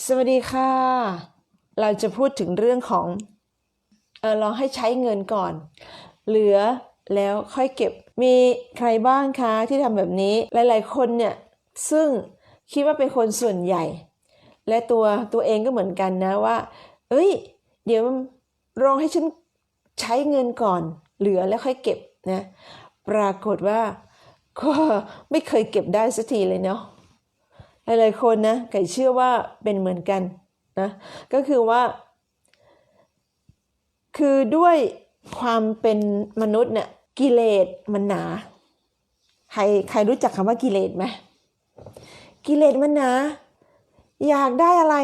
สวัสดีค่ะ เราจะพูดถึงเรื่องของเออเราให้ใช้เงินก่อน เหลือแล้วค่อยเก็บ มีใครบ้างคะที่ทำแบบนี้ หลาย ๆ คนเนี่ย ซึ่งคิดว่าเป็นคนส่วนใหญ่ และตัวตัวเองก็เหมือนกันนะว่า เอ้ย เดี๋ยวรองให้ฉันใช้เงินก่อน เหลือแล้วค่อยเก็บนะ ปรากฏว่าก็ไม่เคยเก็บได้สักทีเลยเนาะ หลายๆคนนะไก่เชื่อว่าเป็นเหมือนกันนะก็คือว่า คือด้วยความเป็นมนุษย์เนี่ยกิเลสมันหนา ใครใครรู้จักคำว่ากิเลสไหมกิเลสมันหนา อยากได้อะไร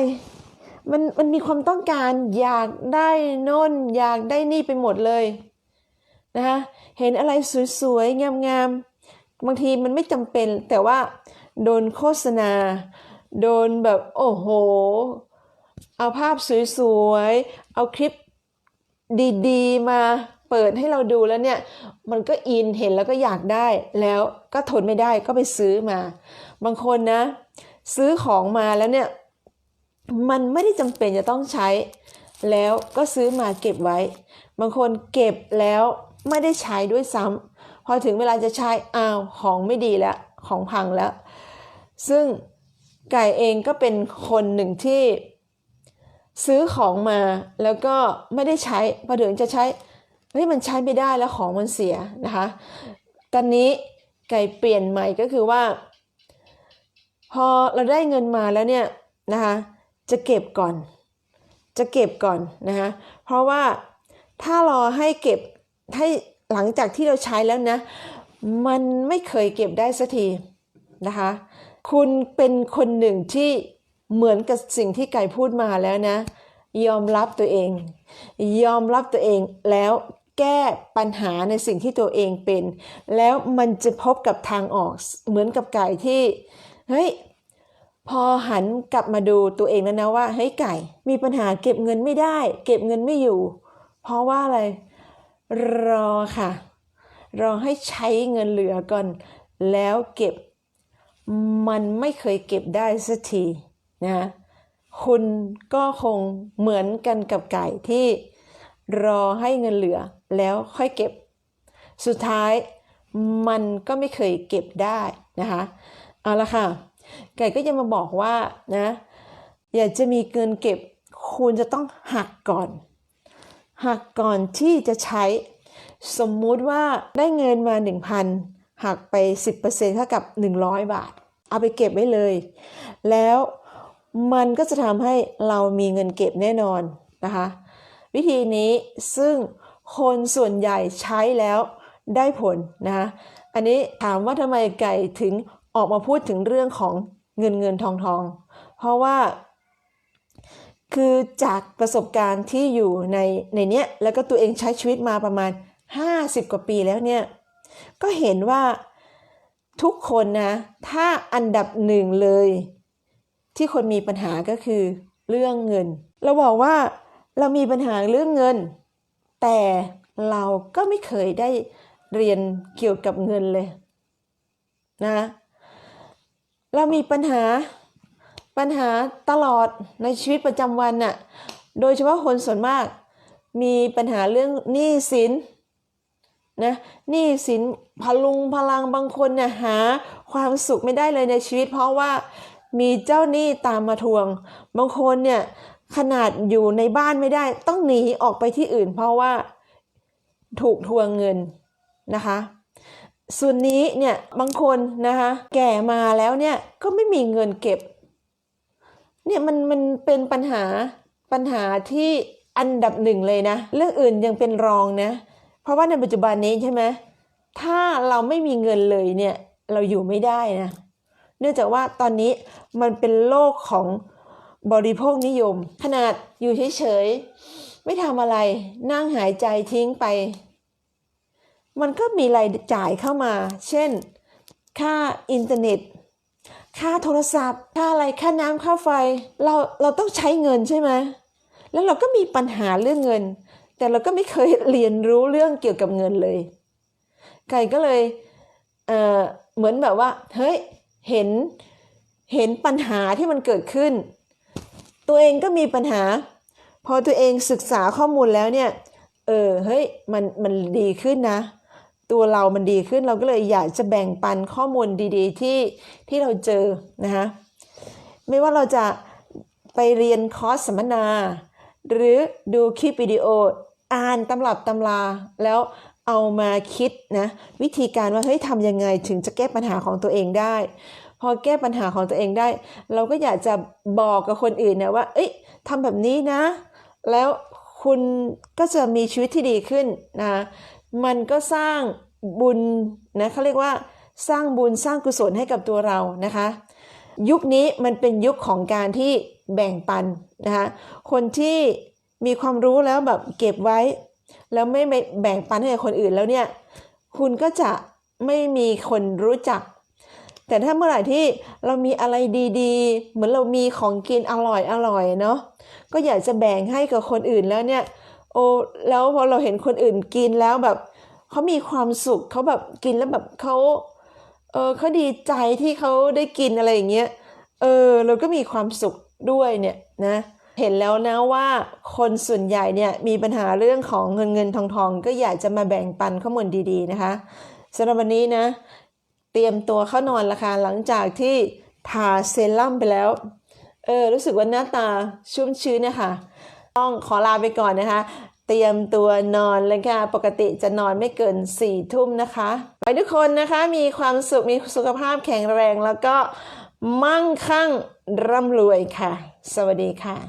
มันมันมีความต้องการ อยากได้น่นอยากได้นี่ไปหมดเลยนะคะเห็นอะไรสวยๆงามๆบางทีมันไม่จำเป็นแต่ว่า โดนโฆษณา โดนแบบโอ้โห เอาภาพสวยๆ เอาคลิปดีๆ มาเปิดให้เราดูแล้วเนี่ย มันก็อินเห็นแล้วก็อยากได้ แล้วก็ทนไม่ได้ก็ไปซื้อมา บางคนนะ ซื้อของมาแล้วเนี่ย มันไม่ได้จำเป็นจะต้องใช้ แล้วก็ซื้อมาเก็บไว้ บางคนเก็บแล้วไม่ได้ใช้ด้วยซ้ำพอถึงเวลาจะใช้อ้าวของไม่ดีแล้ว ของพังแล้ว ซึ่งไก่เองก็เป็นคนหนึ่งที่ซื้อของมาแล้วก็ไม่ได้ใช้พอถึงจะใช้เฮ้ยมันใช้ไม่ได้แล้วของมันเสียนะคะ ตอนนี้ไก่เปลี่ยนใหม่ก็คือว่า พอเราได้เงินมาแล้วเนี่ยนะคะจะเก็บก่อน จะเก็บก่อนนะคะเพราะว่าถ้ารอให้เก็บให้หลังจากที่เราใช้แล้วนะ มันไม่เคยเก็บได้สักทีนะคะ คุณเป็นคนหนึ่งที่เหมือนกับสิ่งที่ไก่พูดมาแล้วนะ ยอมรับตัวเอง ยอมรับตัวเองแล้วแก้ปัญหาในสิ่งที่ตัวเองเป็น แล้วมันจะพบกับทางออกเหมือนกับไก่ที่เฮ้ยพอหันกลับมาดูตัวเองแล้วนะว่าเฮ้ยไก่ มีปัญหาเก็บเงินไม่ได้ เก็บเงินไม่อยู่ เพราะว่าอะไรรอค่ะ รอให้ใช้เงินเหลือก่อน แล้วเก็บ มันไม่เคยเก็บได้สักทีนะคุณก็คงเหมือนกันกับไก่ที่รอให้เงินเหลือแล้วค่อยเก็บ สุดท้ายมันก็ไม่เคยเก็บได้นะคะเอาละค่ะ ไก่ก็จะมาบอกว่านะอยากจะมีเงินเก็บ คุณจะต้องหักก่อน หักก่อนที่จะใช้ สมมุติว่าได้เงินมา 1,000 หักไป 10%เท่ากับ 100 บาท เอาไปเก็บไว้เลย แล้วมันก็จะทำให้เรามีเงินเก็บแน่นอนนะคะ วิธีนี้ซึ่งคนส่วนใหญ่ใช้แล้วได้ผลนะคะอันนี้ถามว่าทำไมไก่ถึงออกมาพูดถึงเรื่องของเงินเงินทองทอง เพราะว่า คือจากประสบการณ์ที่อยู่ในในเนี้ยแล้วก็ตัวเองใช้ชีวิตมาประมาณ 50 กว่าปีแล้วเนี่ย ก็เห็นว่าทุกคนนะถ้าอันดับหนึ่งเลย ที่คนมีปัญหาก็คือเรื่องเงิน เราบอกว่าเรามีปัญหาเรื่องเงิน แต่เราก็ไม่เคยได้เรียนเกี่ยวกับเงินเลยนะเรามีปัญหาปัญหาตลอดในชีวิตประจำวันน่ะโดยเฉพาะคนส่วนมาก มีปัญหาเรื่องหนี้สิน นะหนี้สินพลุงพลังบางคนเนี่ยหาความสุขไม่ได้เลยในชีวิต เพราะว่ามีเจ้าหนี้ตามมาทวง บางคนเนี่ยขนาดอยู่ในบ้านไม่ได้ ต้องหนีออกไปที่อื่น เพราะว่าถูกทวงเงินนะคะ ส่วนนี้เนี่ยบางคนนะคะแก่มาแล้วเนี่ยก็ไม่มีเงินเก็บเนี่ยมันมันเป็นปัญหาปัญหาที่อันดับหนึ่งเลยนะ เรื่องอื่นยังเป็นรองนะ ราะว่าในปัจจุบันนี้ใช่ไหมถ้าเราไม่มีเงินเลยเนี่ยเราอยู่ไม่ได้นะเนื่องจากว่าตอนนี้มันเป็นโลกของบริโภคนิยม ขนาดอยู่เฉยๆไม่ทำอะไรนั่งหายใจทิ้งไป มันก็มีรายจ่ายเข้ามา เช่น ค่าอินเทอร์เน็ต ค่าโทรศัพท์ ค่าอะไรค่าน้ำค่าไฟ เราเราต้องใช้เงินใช่ไหมแล้วเราก็มีปัญหาเรื่องเงิน แต่เราก็ไม่เคยเรียนรู้เรื่องเกี่ยวกับเงินเลย ไก่ก็เลยเออเหมือนแบบว่าเฮ้ยเห็นเห็นปัญหาที่มันเกิดขึ้น ตัวเองก็มีปัญหา พอตัวเองศึกษาข้อมูลแล้วเนี่ยเออเฮ้ยมันมันดีขึ้นนะ ตัวเรามันดีขึ้นเราก็เลยอยากจะแบ่งปันข้อมูลดี ๆ ที่ที่เราเจอนะคะไม่ว่าเราจะไปเรียนคอร์สสัมมนา หรือดูคลิปวิดีโอ อ่านตำรับตำราแล้วเอามาคิดนะวิธีการว่าเฮ้ยทำยังไงถึงจะแก้ปัญหาของตัวเองได้ พอแก้ปัญหาของตัวเองได้ เราก็อยากจะบอกกับคนอื่นนะว่า เอ้ยทำแบบนี้นะ แล้วคุณก็จะมีชีวิตที่ดีขึ้นนะมันก็สร้างบุญนะเขาเรียกว่าสร้างบุญสร้างกุศลให้กับตัวเรานะคะ ยุคนี้มันเป็นยุคของการที่แบ่งปันนะคะคนที่ มีความรู้แล้วแบบเก็บไว้ แล้วไม่แบ่งปันให้กับคนอื่นแล้วเนี่ย คุณก็จะไม่มีคนรู้จัก แต่ถ้าเมื่อไหร่ที่เรามีอะไรดีๆ เหมือนเรามีของกินอร่อยอร่อยเนาะก็อยากจะแบ่งให้กับคนอื่นแล้วเนี่ย โอ้แล้วพอเราเห็นคนอื่นกินแล้วแบบเขามีความสุขเขาแบบกินแล้วแบบเขาเออเขาดีใจที่เขาได้กินอะไรอย่างเงี้ยเออเราก็มีความสุขด้วยเนี่ยนะ เห็นแล้วนะว่าคนส่วนใหญ่เนี่ยมีปัญหาเรื่องของเงินเงินทองทองก็อยากจะมาแบ่งปันข้อมูลดีๆนะคะสำหรับวันนี้นะ เตรียมตัวเข้านอนละค่ะหลังจากที่ทาเซรั่มไปแล้ว เออรู้สึกว่าหน้าตาชุ่มชื้นนะคะต้องขอลาไปก่อนนะคะ เตรียมตัวนอนเลยค่ะ ปกติจะนอนไม่เกิน4ี่ทุ่มนะคะไปทุกคนนะคะมีความสุขมีสุขภาพแข็งแรงแล้วก็มั่งคั่งร่ำรวยค่ะ สวัสดีค่ะ